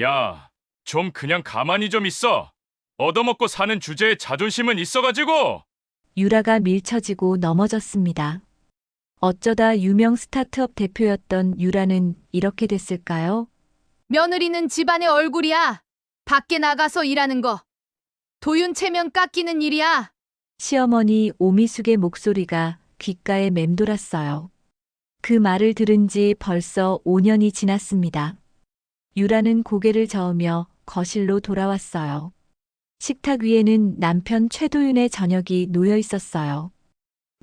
야, 좀 그냥 가만히 좀 있어. 얻어먹고 사는 주제에 자존심은 있어가지고. 유라가 밀쳐지고 넘어졌습니다. 어쩌다 유명 스타트업 대표였던 유라는 이렇게 됐을까요? 며느리는 집안의 얼굴이야. 밖에 나가서 일하는 거. 도윤 체면 깎이는 일이야. 시어머니 오미숙의 목소리가 귓가에 맴돌았어요. 그 말을 들은 지 벌써 5년이 지났습니다. 유라는 고개를 저으며 거실로 돌아왔어요. 식탁 위에는 남편 최도윤의 저녁이 놓여 있었어요.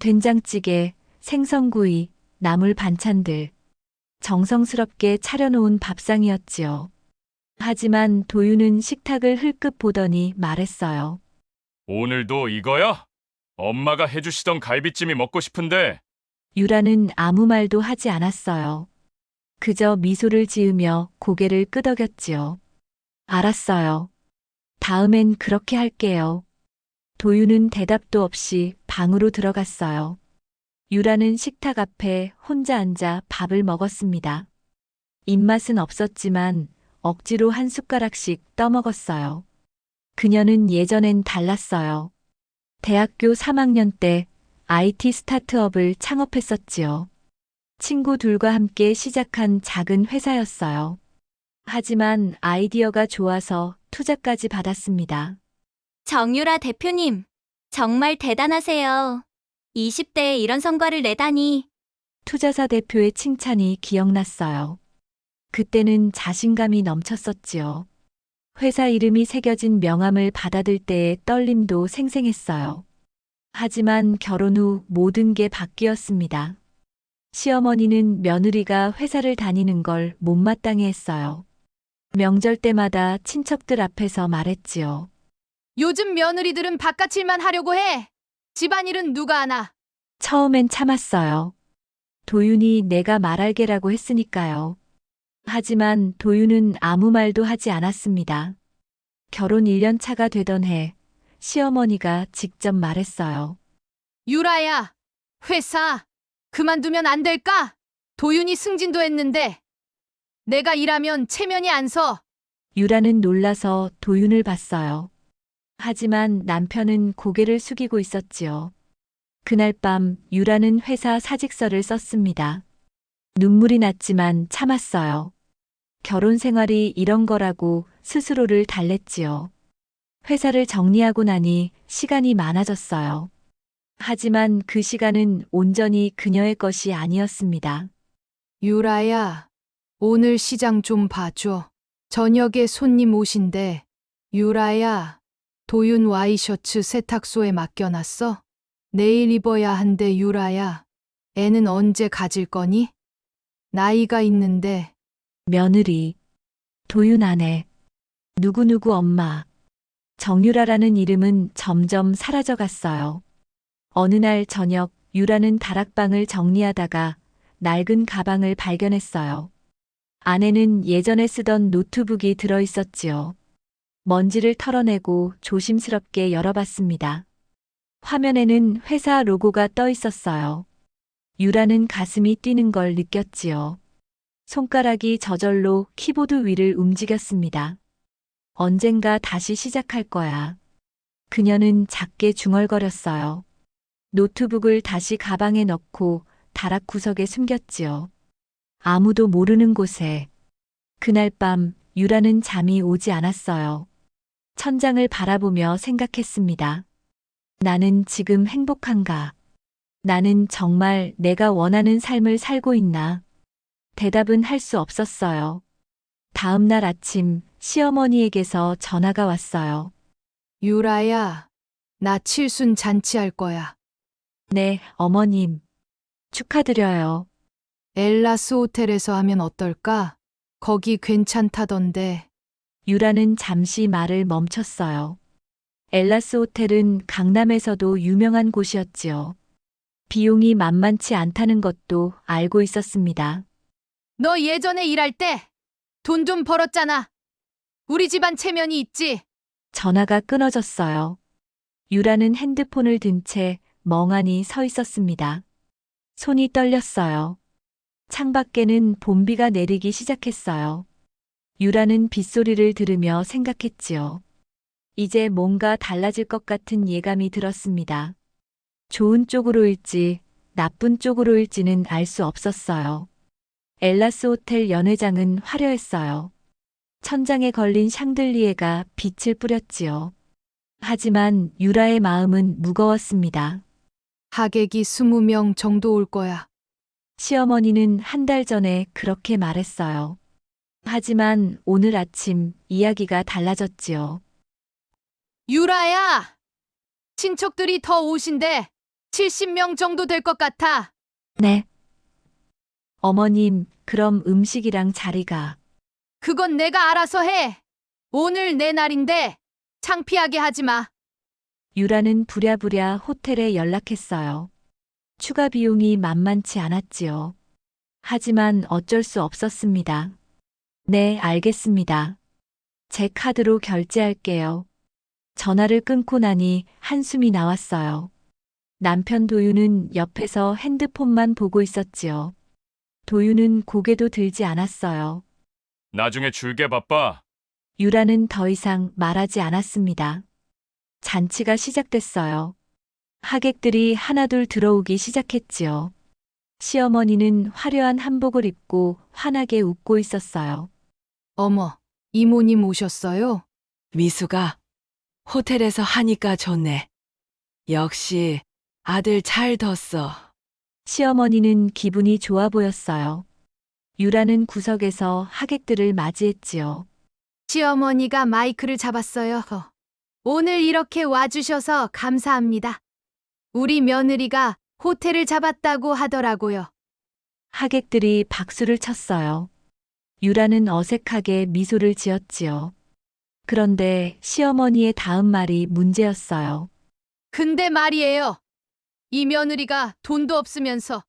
된장찌개, 생선구이, 나물 반찬들. 정성스럽게 차려놓은 밥상이었지요. 하지만 도윤은 식탁을 흘끗 보더니 말했어요. 오늘도 이거야? 엄마가 해주시던 갈비찜이 먹고 싶은데. 유라는 아무 말도 하지 않았어요. 그저 미소를 지으며 고개를 끄덕였지요. 알았어요. 다음엔 그렇게 할게요. 도유는 대답도 없이 방으로 들어갔어요. 유라는 식탁 앞에 혼자 앉아 밥을 먹었습니다. 입맛은 없었지만 억지로 한 숟가락씩 떠먹었어요. 그녀는 예전엔 달랐어요. 대학교 3학년 때 IT 스타트업을 창업했었지요. 친구들과 함께 시작한 작은 회사였어요. 하지만 아이디어가 좋아서 투자까지 받았습니다. 정유라 대표님, 정말 대단하세요. 20대에 이런 성과를 내다니. 투자사 대표의 칭찬이 기억났어요. 그때는 자신감이 넘쳤었지요. 회사 이름이 새겨진 명함을 받아들 때의 떨림도 생생했어요. 하지만 결혼 후 모든 게 바뀌었습니다. 시어머니는 며느리가 회사를 다니는 걸 못마땅해 했어요. 명절 때마다 친척들 앞에서 말했지요. 요즘 며느리들은 바깥 일만 하려고 해. 집안일은 누가 하나. 처음엔 참았어요. 도윤이 내가 말할게라고 했으니까요. 하지만 도윤은 아무 말도 하지 않았습니다. 결혼 1년 차가 되던 해, 시어머니가 직접 말했어요. 유라야, 회사 그만두면 안 될까? 도윤이 승진도 했는데 내가 일하면 체면이 안 서. 유라는 놀라서 도윤을 봤어요. 하지만 남편은 고개를 숙이고 있었지요. 그날 밤 유라는 회사 사직서를 썼습니다. 눈물이 났지만 참았어요. 결혼 생활이 이런 거라고 스스로를 달랬지요. 회사를 정리하고 나니 시간이 많아졌어요. 하지만 그 시간은 온전히 그녀의 것이 아니었습니다. 유라야, 오늘 시장 좀 봐줘. 저녁에 손님 오신대. 유라야, 도윤 와이셔츠 세탁소에 맡겨놨어? 내일 입어야 한대, 유라야. 애는 언제 가질 거니? 나이가 있는데. 며느리, 도윤 아내, 누구누구 엄마. 정유라라는 이름은 점점 사라져갔어요. 어느 날 저녁 유라는 다락방을 정리하다가 낡은 가방을 발견했어요. 안에는 예전에 쓰던 노트북이 들어 있었지요. 먼지를 털어내고 조심스럽게 열어봤습니다. 화면에는 회사 로고가 떠 있었어요. 유라는 가슴이 뛰는 걸 느꼈지요. 손가락이 저절로 키보드 위를 움직였습니다. 언젠가 다시 시작할 거야. 그녀는 작게 중얼거렸어요. 노트북을 다시 가방에 넣고 다락 구석에 숨겼지요. 아무도 모르는 곳에. 그날 밤 유라는 잠이 오지 않았어요. 천장을 바라보며 생각했습니다. 나는 지금 행복한가? 나는 정말 내가 원하는 삶을 살고 있나? 대답은 할 수 없었어요. 다음 날 아침 시어머니에게서 전화가 왔어요. 유라야, 나 칠순 잔치할 거야. 네, 어머님. 축하드려요. 엘라스 호텔에서 하면 어떨까? 거기 괜찮다던데. 유라는 잠시 말을 멈췄어요. 엘라스 호텔은 강남에서도 유명한 곳이었지요. 비용이 만만치 않다는 것도 알고 있었습니다. 너 예전에 일할 때 돈 좀 벌었잖아. 우리 집안 체면이 있지. 전화가 끊어졌어요. 유라는 핸드폰을 든 채 멍하니 서 있었습니다. 손이 떨렸어요. 창밖에는 봄비가 내리기 시작했어요. 유라는 빗소리를 들으며 생각했지요. 이제 뭔가 달라질 것 같은 예감이 들었습니다. 좋은 쪽으로일지 나쁜 쪽으로일지는 알 수 없었어요. 엘라스 호텔 연회장은 화려했어요. 천장에 걸린 샹들리에가 빛을 뿌렸지요. 하지만 유라의 마음은 무거웠습니다. 하객이 20명 정도 올 거야. 시어머니는 한 달 전에 그렇게 말했어요. 하지만 오늘 아침 이야기가 달라졌지요. 유라야! 친척들이 더 오신대. 70명 정도 될 것 같아. 네. 어머님, 그럼 음식이랑 자리가. 그건 내가 알아서 해. 오늘 내 날인데 창피하게 하지 마. 유라는 부랴부랴 호텔에 연락했어요. 추가 비용이 만만치 않았지요. 하지만 어쩔 수 없었습니다. 네, 알겠습니다. 제 카드로 결제할게요. 전화를 끊고 나니 한숨이 나왔어요. 남편 도윤은 옆에서 핸드폰만 보고 있었지요. 도윤은 고개도 들지 않았어요. 나중에 줄게 바빠. 유라는 더 이상 말하지 않았습니다. 잔치가 시작됐어요. 하객들이 하나둘 들어오기 시작했지요. 시어머니는 화려한 한복을 입고 환하게 웃고 있었어요. 어머, 이모님 오셨어요? 미수가 호텔에서 하니까 좋네. 역시 아들 잘 뒀어. 시어머니는 기분이 좋아 보였어요. 유라는 구석에서 하객들을 맞이했지요. 시어머니가 마이크를 잡았어요. 오늘 이렇게 와주셔서 감사합니다. 우리 며느리가 호텔을 잡았다고 하더라고요. 하객들이 박수를 쳤어요. 유라는 어색하게 미소를 지었지요. 그런데 시어머니의 다음 말이 문제였어요. 근데 말이에요. 이 며느리가 돈도 없으면서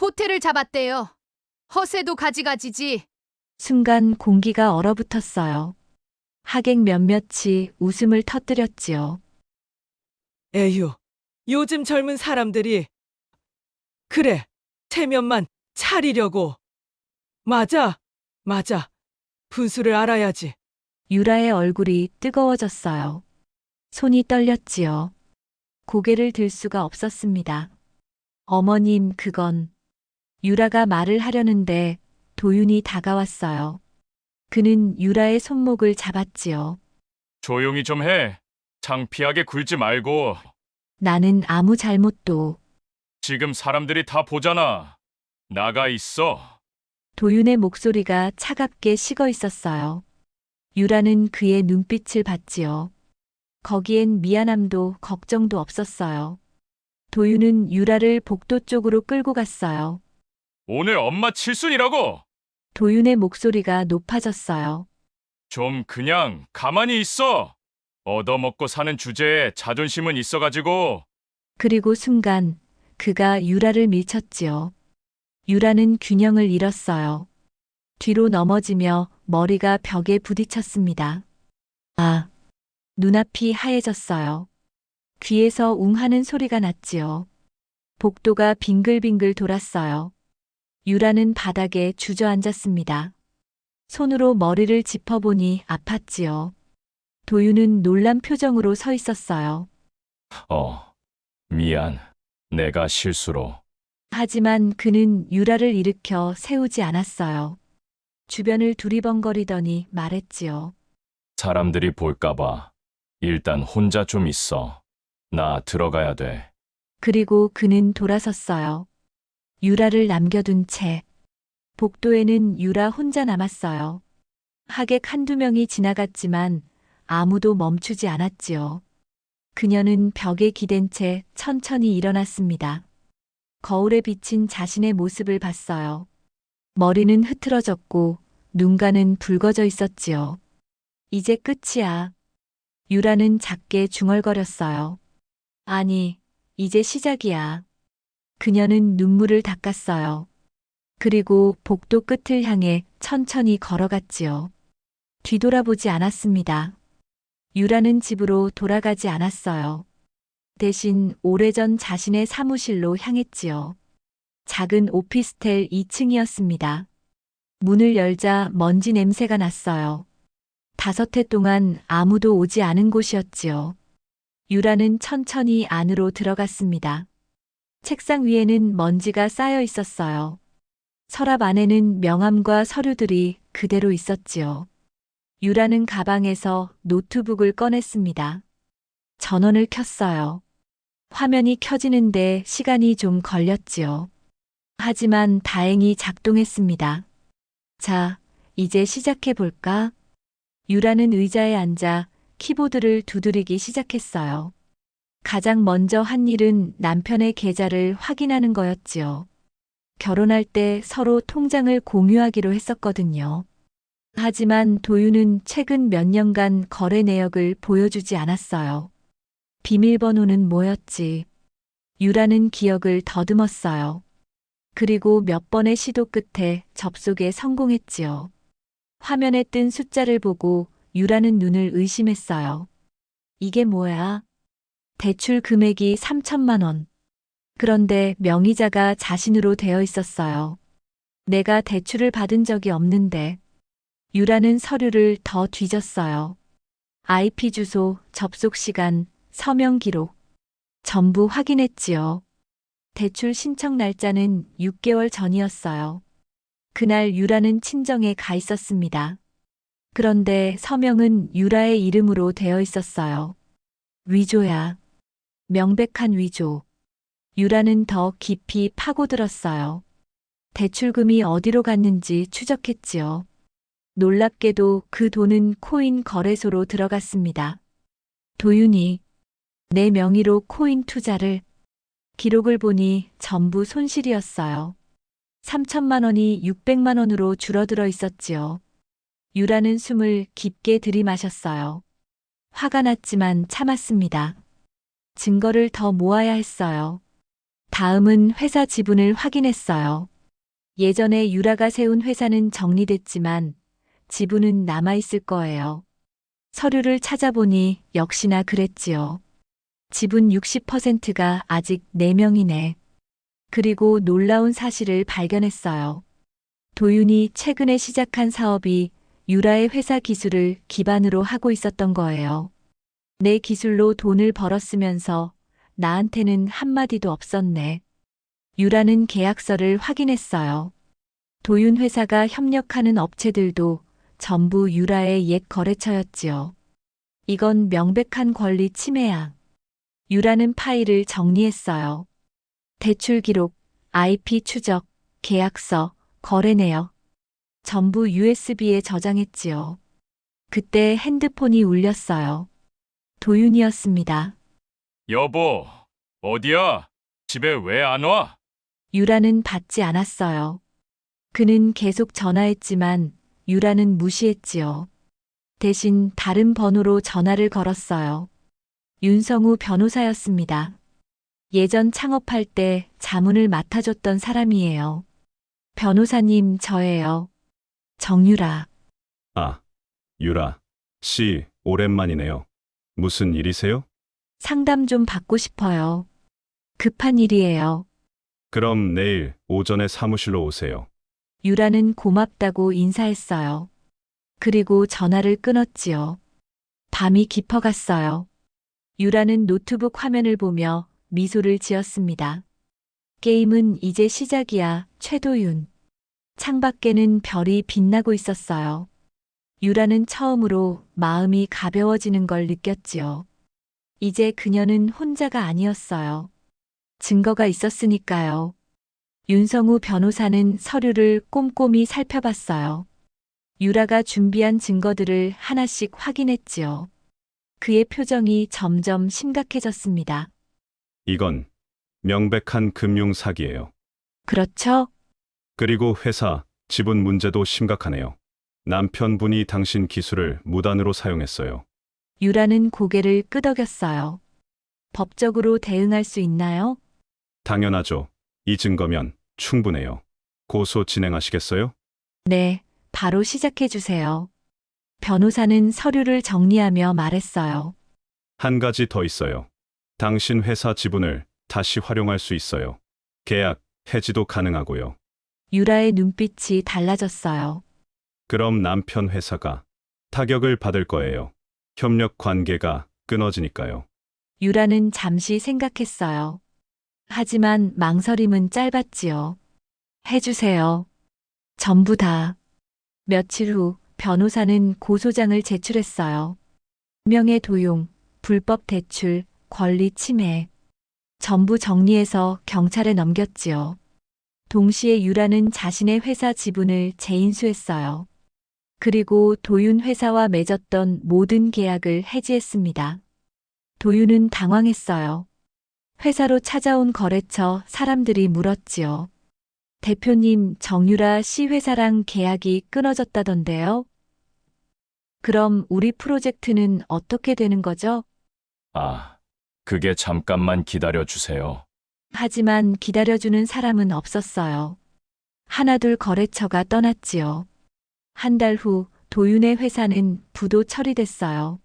호텔을 잡았대요. 허세도 가지가지지. 순간 공기가 얼어붙었어요. 하객 몇몇이 웃음을 터뜨렸지요. 에휴, 요즘 젊은 사람들이 그래, 체면만 차리려고. 맞아, 맞아. 분수를 알아야지. 유라의 얼굴이 뜨거워졌어요. 손이 떨렸지요. 고개를 들 수가 없었습니다. 어머님, 그건. 유라가 말을 하려는데 도윤이 다가왔어요. 그는 유라의 손목을 잡았지요. 조용히 좀 해. 창피하게 굴지 말고. 나는 아무 잘못도 지금 사람들이 다 보잖아. 나가 있어. 도윤의 목소리가 차갑게 식어 있었어요. 유라는 그의 눈빛을 봤지요. 거기엔 미안함도 걱정도 없었어요. 도윤은 유라를 복도 쪽으로 끌고 갔어요. 오늘 엄마 칠순이라고. 도윤의 목소리가 높아졌어요. 좀 그냥 가만히 있어. 얻어먹고 사는 주제에 자존심은 있어가지고 그리고 순간 그가 유라를 밀쳤지요. 유라는 균형을 잃었어요. 뒤로 넘어지며 머리가 벽에 부딪혔습니다. 아, 눈앞이 하얘졌어요. 귀에서 웅하는 소리가 났지요. 복도가 빙글빙글 돌았어요. 유라는 바닥에 주저앉았습니다. 손으로 머리를 짚어보니 아팠지요. 도윤은 놀란 표정으로 서 있었어요. 어 미안. 내가 실수로. 하지만 그는 유라를 일으켜 세우지 않았어요. 주변을 두리번거리더니 말했지요. 사람들이 볼까봐. 일단 혼자 좀 있어. 나 들어가야 돼. 그리고 그는 돌아섰어요. 유라를 남겨둔 채. 복도에는 유라 혼자 남았어요. 하객 한두 명이 지나갔지만 아무도 멈추지 않았지요. 그녀는 벽에 기댄 채 천천히 일어났습니다. 거울에 비친 자신의 모습을 봤어요. 머리는 흐트러졌고 눈가는 붉어져 있었지요. 이제 끝이야. 유라는 작게 중얼거렸어요. 아니, 이제 시작이야. 그녀는 눈물을 닦았어요. 그리고 복도 끝을 향해 천천히 걸어갔지요. 뒤돌아보지 않았습니다. 유라는 집으로 돌아가지 않았어요. 대신 오래전 자신의 사무실로 향했지요. 작은 오피스텔 2층이었습니다. 문을 열자 먼지 냄새가 났어요. 다섯 해 동안 아무도 오지 않은 곳이었지요. 유라는 천천히 안으로 들어갔습니다. 책상 위에는 먼지가 쌓여 있었어요. 서랍 안에는 명함과 서류들이 그대로 있었지요. 유라는 가방에서 노트북을 꺼냈습니다. 전원을 켰어요. 화면이 켜지는데 시간이 좀 걸렸지요. 하지만 다행히 작동했습니다. 자, 이제 시작해 볼까? 유라는 의자에 앉아 키보드를 두드리기 시작했어요. 가장 먼저 한 일은 남편의 계좌를 확인하는 거였지요. 결혼할 때 서로 통장을 공유하기로 했었거든요. 하지만 도유는 최근 몇 년간 거래 내역을 보여주지 않았어요. 비밀번호는 뭐였지? 유라는 기억을 더듬었어요. 그리고 몇 번의 시도 끝에 접속에 성공했지요. 화면에 뜬 숫자를 보고 유라는 눈을 의심했어요. 이게 뭐야? 대출 금액이 3천만 원. 그런데 명의자가 자신으로 되어 있었어요. 내가 대출을 받은 적이 없는데. 유라는 서류를 더 뒤졌어요. IP 주소, 접속 시간, 서명 기록. 전부 확인했지요. 대출 신청 날짜는 6개월 전이었어요. 그날 유라는 친정에 가 있었습니다. 그런데 서명은 유라의 이름으로 되어 있었어요. 위조야. 명백한 위조. 유라는 더 깊이 파고들었어요. 대출금이 어디로 갔는지 추적했지요. 놀랍게도 그 돈은 코인 거래소로 들어갔습니다. 도윤이 내 명의로 코인 투자를 기록을 보니 전부 손실이었어요. 3천만 원이 600만 원으로 줄어들어 있었지요. 유라는 숨을 깊게 들이마셨어요. 화가 났지만 참았습니다. 증거를 더 모아야 했어요. 다음은 회사 지분을 확인했어요. 예전에 유라가 세운 회사는 정리됐지만 지분은 남아있을 거예요. 서류를 찾아보니 역시나 그랬지요. 지분 60%가 아직 4명이네. 그리고 놀라운 사실을 발견했어요. 도윤이 최근에 시작한 사업이 유라의 회사 기술을 기반으로 하고 있었던 거예요. 내 기술로 돈을 벌었으면서 나한테는 한마디도 없었네. 유라는 계약서를 확인했어요. 도윤 회사가 협력하는 업체들도 전부 유라의 옛 거래처였지요. 이건 명백한 권리 침해야. 유라는 파일을 정리했어요. 대출 기록, IP 추적, 계약서, 거래 내역. 전부 USB에 저장했지요. 그때 핸드폰이 울렸어요. 도윤이었습니다. 여보, 어디야? 집에 왜 안 와? 유라는 받지 않았어요. 그는 계속 전화했지만 유라는 무시했지요. 대신 다른 번호로 전화를 걸었어요. 윤성우 변호사였습니다. 예전 창업할 때 자문을 맡아줬던 사람이에요. 변호사님, 저예요. 정유라. 아, 유라 씨, 오랜만이네요. 무슨 일이세요? 상담 좀 받고 싶어요. 급한 일이에요. 그럼 내일 오전에 사무실로 오세요. 유라는 고맙다고 인사했어요. 그리고 전화를 끊었지요. 밤이 깊어갔어요. 유라는 노트북 화면을 보며 미소를 지었습니다. 게임은 이제 시작이야, 최도윤. 창밖에는 별이 빛나고 있었어요. 유라는 처음으로 마음이 가벼워지는 걸 느꼈지요. 이제 그녀는 혼자가 아니었어요. 증거가 있었으니까요. 윤성우 변호사는 서류를 꼼꼼히 살펴봤어요. 유라가 준비한 증거들을 하나씩 확인했지요. 그의 표정이 점점 심각해졌습니다. 이건 명백한 금융 사기예요. 그렇죠? 그리고 회사 지분 문제도 심각하네요. 남편분이 당신 기술을 무단으로 사용했어요. 유라는 고개를 끄덕였어요. 법적으로 대응할 수 있나요? 당연하죠. 이 증거면 충분해요. 고소 진행하시겠어요? 네, 바로 시작해 주세요. 변호사는 서류를 정리하며 말했어요. 한 가지 더 있어요. 당신 회사 지분을 다시 활용할 수 있어요. 계약 해지도 가능하고요. 유라의 눈빛이 달라졌어요. 그럼 남편 회사가 타격을 받을 거예요. 협력 관계가 끊어지니까요. 유라는 잠시 생각했어요. 하지만 망설임은 짧았지요. 해주세요. 전부 다. 며칠 후 변호사는 고소장을 제출했어요. 명예 도용, 불법 대출, 권리 침해. 전부 정리해서 경찰에 넘겼지요. 동시에 유라는 자신의 회사 지분을 재인수했어요. 그리고 도윤 회사와 맺었던 모든 계약을 해지했습니다. 도윤은 당황했어요. 회사로 찾아온 거래처 사람들이 물었지요. 대표님, 정유라 씨 회사랑 계약이 끊어졌다던데요? 그럼 우리 프로젝트는 어떻게 되는 거죠? 아, 그게 잠깐만 기다려 주세요. 하지만 기다려주는 사람은 없었어요. 하나둘 거래처가 떠났지요. 한 달 후 도윤의 회사는 부도 처리됐어요.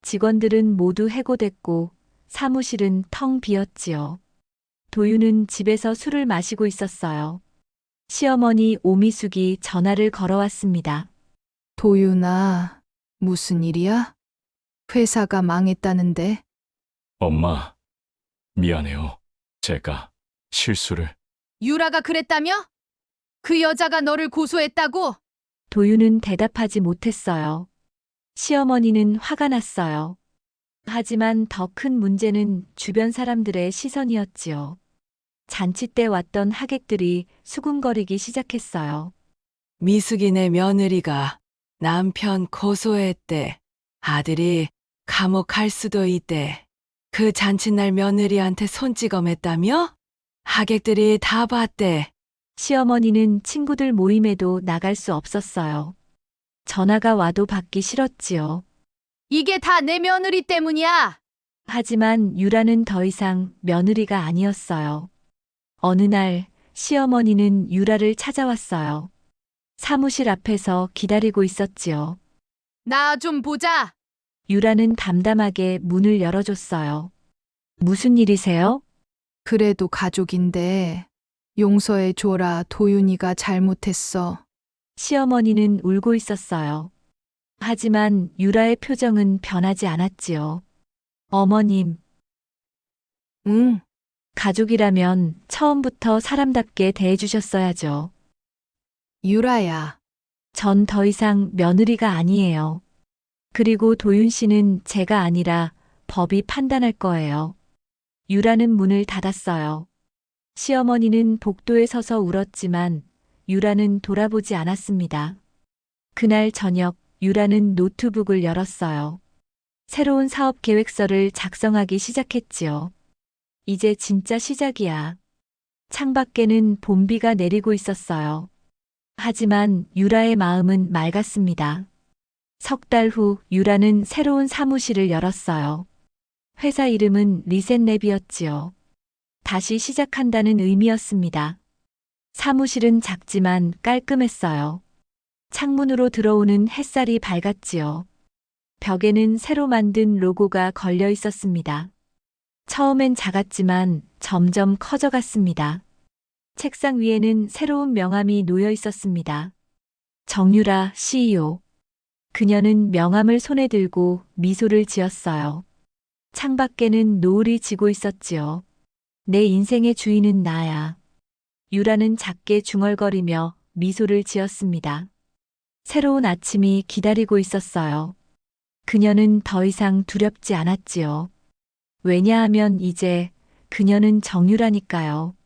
직원들은 모두 해고됐고 사무실은 텅 비었지요. 도윤은 집에서 술을 마시고 있었어요. 시어머니 오미숙이 전화를 걸어왔습니다. 도윤아, 무슨 일이야? 회사가 망했다는데 엄마, 미안해요. 제가 실수를. 유라가 그랬다며? 그 여자가 너를 고소했다고? 도윤은 대답하지 못했어요. 시어머니는 화가 났어요. 하지만 더 큰 문제는 주변 사람들의 시선이었지요. 잔치 때 왔던 하객들이 수군거리기 시작했어요. 미숙이네 며느리가 남편 고소했대. 아들이 감옥 갈 수도 있대. 그 잔칫날 며느리한테 손찌검했다며? 하객들이 다 봤대. 시어머니는 친구들 모임에도 나갈 수 없었어요. 전화가 와도 받기 싫었지요. 이게 다 내 며느리 때문이야. 하지만 유라는 더 이상 며느리가 아니었어요. 어느 날 시어머니는 유라를 찾아왔어요. 사무실 앞에서 기다리고 있었지요. 나 좀 보자. 유라는 담담하게 문을 열어줬어요. 무슨 일이세요? 그래도 가족인데 용서해 줘라. 도윤이가 잘못했어. 시어머니는 울고 있었어요. 하지만 유라의 표정은 변하지 않았지요. 어머님, 응. 가족이라면 처음부터 사람답게 대해주셨어야죠. 유라야. 전 더 이상 며느리가 아니에요. 그리고 도윤 씨는 제가 아니라 법이 판단할 거예요. 유라는 문을 닫았어요. 시어머니는 복도에 서서 울었지만 유라는 돌아보지 않았습니다. 그날 저녁 유라는 노트북을 열었어요. 새로운 사업 계획서를 작성하기 시작했지요. 이제 진짜 시작이야. 창밖에는 봄비가 내리고 있었어요. 하지만 유라의 마음은 맑았습니다. 석 달 후 유라는 새로운 사무실을 열었어요. 회사 이름은 리셋랩이었지요. 다시 시작한다는 의미였습니다. 사무실은 작지만 깔끔했어요. 창문으로 들어오는 햇살이 밝았지요. 벽에는 새로 만든 로고가 걸려 있었습니다. 처음엔 작았지만 점점 커져갔습니다. 책상 위에는 새로운 명함이 놓여 있었습니다. 정유라 CEO. 그녀는 명함을 손에 들고 미소를 지었어요. 창밖에는 노을이 지고 있었지요. 내 인생의 주인은 나야. 유라는 작게 중얼거리며 미소를 지었습니다. 새로운 아침이 기다리고 있었어요. 그녀는 더 이상 두렵지 않았지요. 왜냐하면 이제 그녀는 정유라니까요.